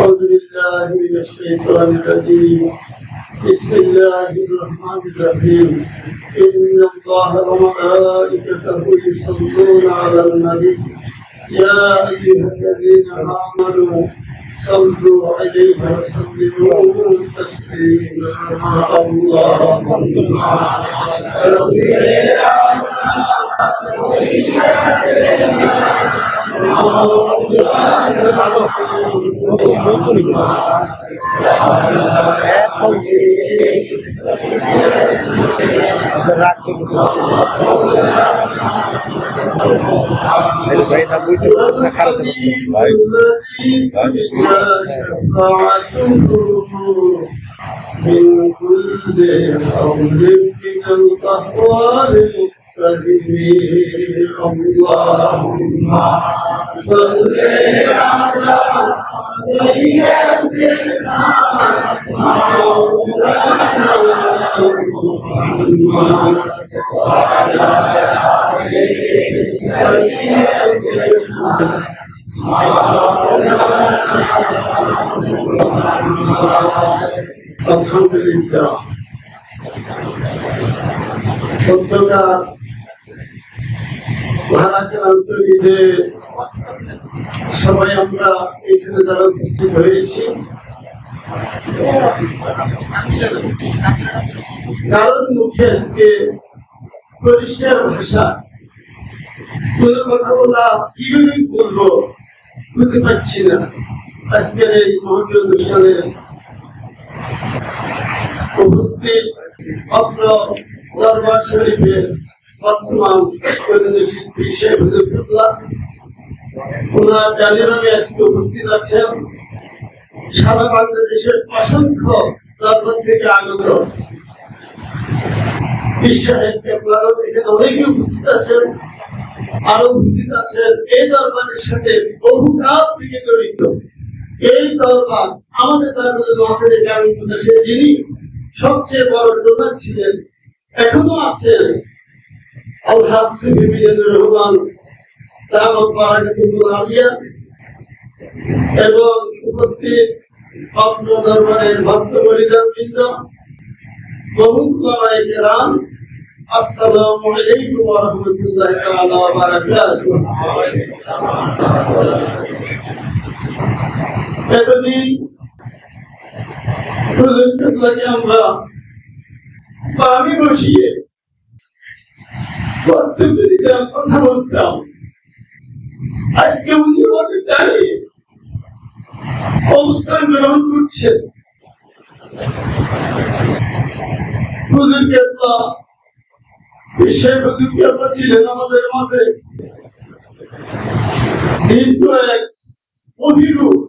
أعوذ بالله من الشيطان الرجيم. بسم الله الرحمن الرحيم. إن الله وملائكته يصلون على النبي. يا أيها الذين آمنوا صلوا عليه وسلموا تسليما. اللهم صل Ele vai dar muito na né, cara tá dele. Vai. Vai. من تدريك اللهم صل على سيدنا مولانا محمد وعلى آله سيدنا مولانا محمد الحمد لله ربنا সত্যটা মহারাজের আন্তরিকে সবাই আমরা এখানে যারা উপস্থিত হয়েছি কারণ মুখে আজকে পরিষ্কার ভাষা কোন কথা বলা কীভাবে বলব বুঝতে পারছি না আজকের এই মহতি অনুষ্ঠানে উপস্থিত অত্র দরবার শরীফের বর্তমান শিল্পী শেখ হুজুরুল্লাহ ওনার জানিরামে আজকে উপস্থিত আছেন। সারা বাংলাদেশের অসংখ্য দরবার থেকে আগত অনেকে উপস্থিত আছেন, আরও উপস্থিত আছেন। এই দরবারের সাথে বহুকাল থেকে জড়িত। এই দরবার আমাদের দরবারের মাথায় গ্রামীণ প্রদেশের যিনি সবচেয়ে বড় ডোনার ছিলেন, এখনও আছেন। আল্লাহ সুফি মিজানুর রহমান দামত বারাকাতুল আলিয়া এবং উপস্থিত অপ্র দরবারের ভক্ত বলিদান বৃন্দ, বহু কলায় কেরাম আসসালামু আলাইকুম ওয়া রাহমাতুল্লাহি তাআলা ওয়া বারাকাতুহু। এতদিন প্রযুক্তিগুলোকে আমরা বামে বসিয়ে কথা বলতাম আজকে উনি অনেক দাঁড়িয়ে অবস্থান গ্রহণ করছেন ছিলেন আমাদের মাঝে। দীর্ঘ এক অভিরূপ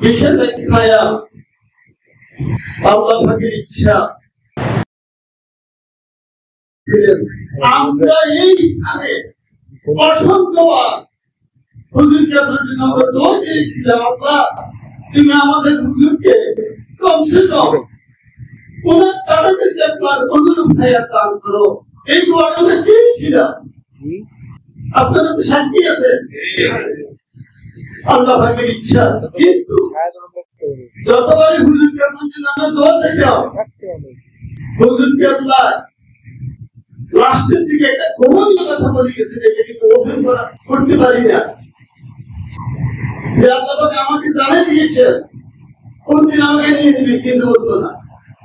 বিশেষ ছায়া, আল্লাহ ইচ্ছা। ছিলেন। আমরা এই স্থানে অসংখ্যবার হুজুর কেতলার আমরা দোয়া চেয়েছিলাম আল্লাহ তুমি আমাদের হুজুরকে কমসে কম ওনার তাদের কেতলার অনুরূপ ছায়া দান করো। এই দোয়াটা আমরা চেয়েছিলাম। আপনারা তো সাক্ষী আছেন আল্লাহ ইচ্ছা। কিন্তু যতবারই হুজুর জন্য আমরা দোয়া চাইতাম হুজুর কেবলা রাষ্ট্রের দিকে একটা গোপনীয় কথা বলে গেছেন এটা কিন্তু ওপেন করা করতে পারি না। যে আল্লাহ আমাকে জানিয়ে দিয়েছেন কোন দিন আমাকে নিয়ে নিবি কিন্তু বলতো না।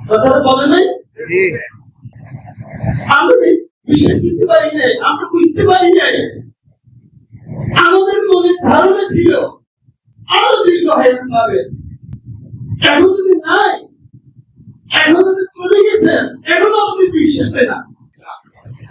কথাটা বলে নাই? আমরা বিশ্বাস করতে পারি নাই? আমরা বুঝতে পারি নাই। আমাদের মনে ধারণা ছিল আরও দীর্ঘ হায়াত পাবে। এখন যদি নাই এখন যদি চলে গেছেন এখনও আমাদের বিশ্বাস হয় না।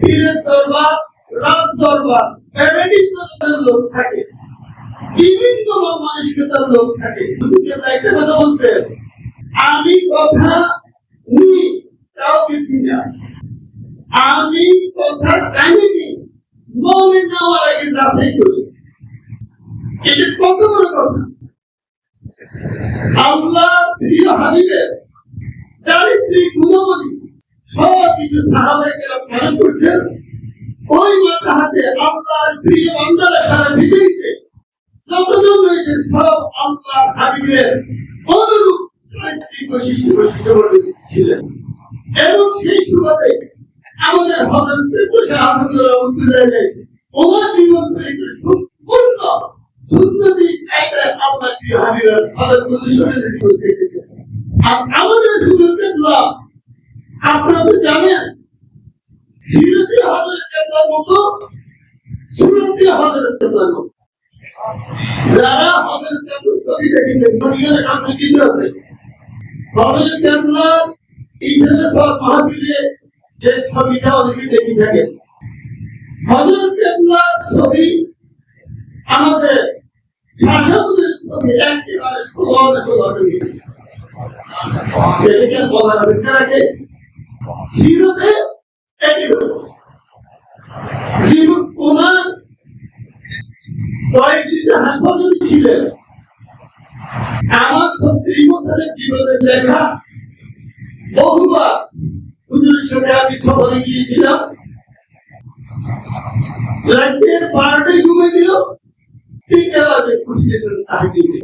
পীরের দরবার, রাজ দরবার লোক থাকে। বিভিন্ন লোক থাকে। একটা কথা বলতে, আমি কথা কাউকে দিই না। আমি কথা টানিনি মনে নেওয়ার আগে যাচাই করি। এটা কত বড় কথা। আল্লাহ প্রিয় হাবিবের চারিত্রিক গুণাবলী সব কিছু সাহাবাহিক ধারণ করছেন। ওই মাথা হাতে আল্লাহর প্রিয় বান্দারা সারা পৃথিবীতে যতজন রয়েছে সব আল্লাহ হাবিবের অনুরূপ আমাদের হজরত বসে জীবন থেকে সম্পূর্ণ সুন্নতি একটা প্রিয় হাবিবের হজরত করতে এসেছে। আর আমাদের কেবলা আপনারা তো জানেন সিরতি হজরত কেবলার মতো সুরতি হজরত মতো। যারা হজরত কেবলার ছবি দেখেছেন দুনিয়ার সামনে কিছু আছে? হজরত কেবলার ইসলামের সব মাহফিলে যে ছবিটা অনেকে দেখে থাকেন হজরত কেবলার ছবি আমাদের শাসকদের ছবি, একেবারে ষোলো ষোলো বলার অপেক্ষা রাখে। একেবারে জীবন ওনার কয়েকদিন হাসপাতালে ছিলেন। আমার ছত্রিশ বছরের জীবনের লেখা বহুবার হুজুরের সাথে আমি সফরে গিয়েছিলাম। রাতের বারোটায় ঘুমে দিল, তিনটা বাজে খুশিতে তাহাজুদে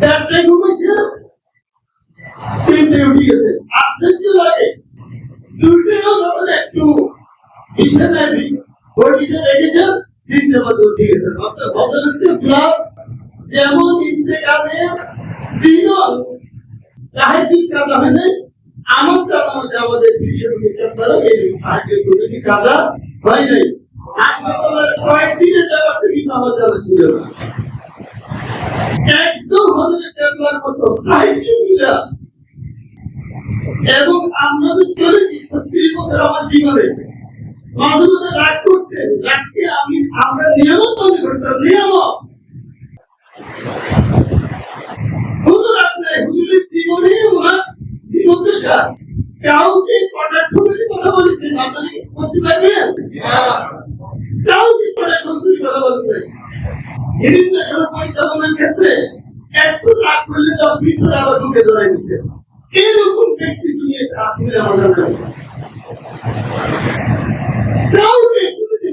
চারটায় ঘুমেছে তিনটে উঠে গেছে। আশ্চর্য লাগে দুটোও যখন একটু বিছানায় বডিটা রেখেছে তিনটে বাজে উঠে গেছে অর্থাৎ ভদ্রলোকের ক্লাব যেমন ইন্তেকালে দিনও তাহাজিদ কাজা হয় নাই আমার জানা মতে আমাদের বিশ্বের দ্বারা এই তাহাজিদ দুটি কাজা হয় নাই হাসপাতালের কয়েকদিনের ব্যাপারটা কিন্তু আমার জানা ছিল না একদম টেবলার মতো তাহাজ্জুদিয়া এবং আমরা তো চলেছি ছত্রিশ বছর আমার জীবনে। মাঝে রাগ করতে, রাগকে আমি, আমরা নিয়ামত মনে করতাম হুজুরের জীবনে ওনার জীবন দশা কাউকে কটাক্ষ করে কথা বলেছেন, আপনারা করতে পারবেন কাউকে কটাক্ষ করে কথা বলতে বিভিন্ন সময় পরিচালনার ক্ষেত্রে একটু রাগ করলে দশ মিনিট ধরে আবার ঢুকে ধরাই দিচ্ছে এরকম ব্যক্তি দুনিয়াতে আছে বলে আমার জানা নেই। কাউকে কোনোদিন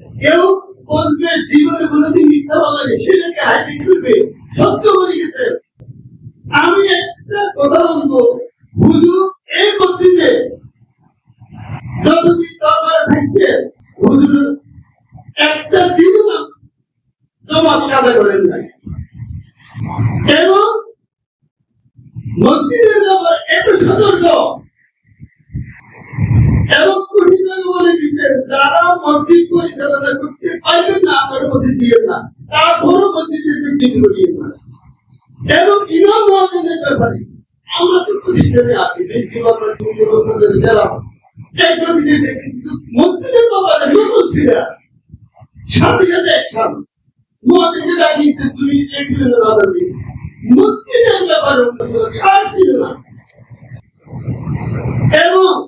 কেউ বলবে জীবনে কোনোদিন মিথ্যা বলেনি সেটাকে হাইলাইট করবে। সত্য বলে গেছে। আমি একটা কথা বলব। হুজুর, এই মসজিদে যতদিন দরবারে থাকবে, হুজুর একটা দিন জমা কাজা করেন নাই। এবং মসজিদের ব্যাপার এত সতর্ক এবং বলে দিতে, যারা মসজিদ পরিচালনা করতে পারবেন না, আমার মসজিদ দিয়ে না। তারপরও মসজিদের বিকৃতি করিয়ে না। এবং ইমাম মহাজনের ব্যাপারে। আমরা তো প্রতিষ্ঠানে আছি এবং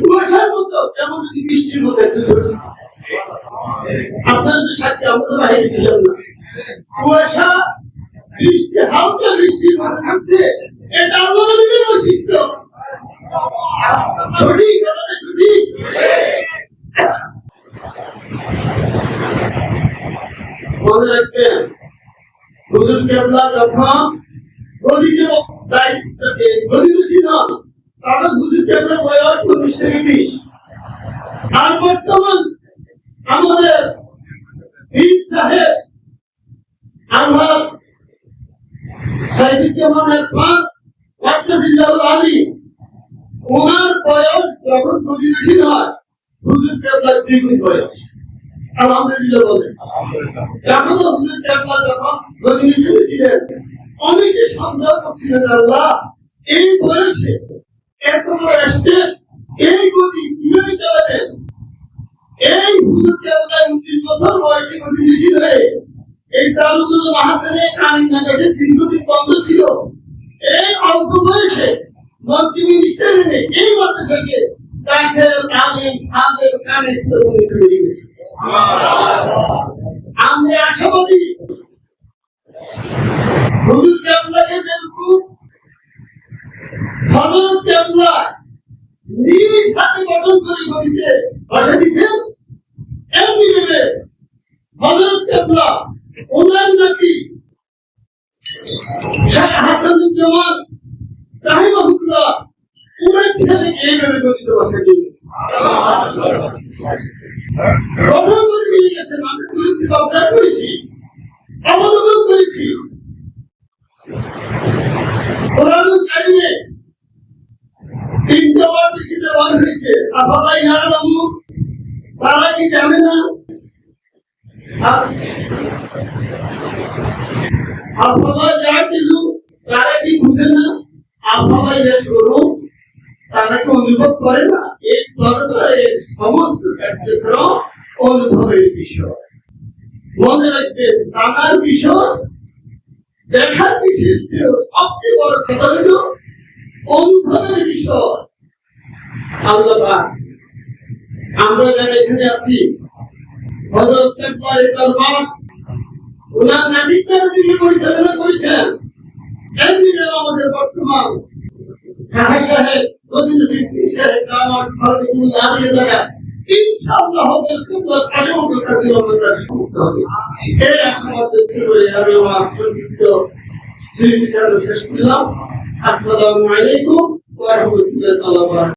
কুয়াশার মতো, কেমন বৃষ্টির মতো একটু কুয়াশা বৃষ্টির এটা আল্লাহ বৈশিষ্ট্য। সঠিক সঠিক। মনে রাখবেন, হুজুর কেবলা যখন দায়িত্বকে গদিবেশী নন। তখন হুজুর বয়স উনিশ থেকে বিশ। আর বর্তমান আমাদের পীর সাহেব আল্লাহ সাহিত্যমানের খান ওয়াক্তাফিল্লাহ আলী। ওনার বয়স যখন প্রতিবেশী হুজুর কেবলার দ্বিগুণ বয়স। আলহামদুলিল্লাহ বলেন। এখনও হুজুর কেবলা যখন ছিলেন অনেকে সন্দেহ করছিলেন আল্লাহ, এই বয়সে এত স্টেট এই গতি কীভাবে চালাবেন এই হুজুর কেবলায় উনত্রিশ বছর বয়সে প্রতিবেশী হয়ে এই নাগাসে দীর্ঘদিন বন্ধ ছিল। এই অল্প বয়সে মন্ত্রী মিনিস্টার এনে এই মাদ্রাসাকে দাখিল আলিম হাফেজ কানে তৈরি গেছে আমরা আশাবাদী হুজুর কেবলাকে যেরকম সদর কেবলা নিজ হাতে গতিতে বসে দিচ্ছেন এমনি ভেবে হজরত কেবলা ওনার নাতি শেখ হাসানুজ্জামান রাহিমাহুল্লাহ ওনার ছেলেকে এইভাবে গতিতে বসে দিয়েছে গঠন করে দিয়ে গেছেন আমি বিরুদ্ধে অবদান করেছি অবলম্বন করেছি কোরআনুল কারিমে তিনটা বার বেশি ব্যবহার হয়েছে আফালা ইয়ালামু তারা কি জানে না আ- আফালা ইয়াকিলু তারা কি বুঝে না আফালা ইয়াশউরু তারা কি অনুভব করে না এই দরবারের সমস্ত কার্যক্রম অনুভবের বিষয়। মনে রাখবেন জানার বিষয় দেখার বিষয় ছিল সবচেয়ে বড় কথা হলো অনুভবের বিষয়। আল্লাহ আমরা যারা এখানে আছি কেবলার দরবার ওনার নাতির দ্বারা তিনি পরিচালনা করেছেন, এমনি আমাদের বর্তমান সাহেব সাহেব ইনশাআল্লাহ হবে কেবলার অসংখ্য কাজে হবে এই আশাবাদ ব্যক্ত আমি আমার শ্রী বিচার শেষ করলাম আসসালামু আলাইকুম ওয়া রাহমাতুল্লাহি ওয়া বারাকাতুহু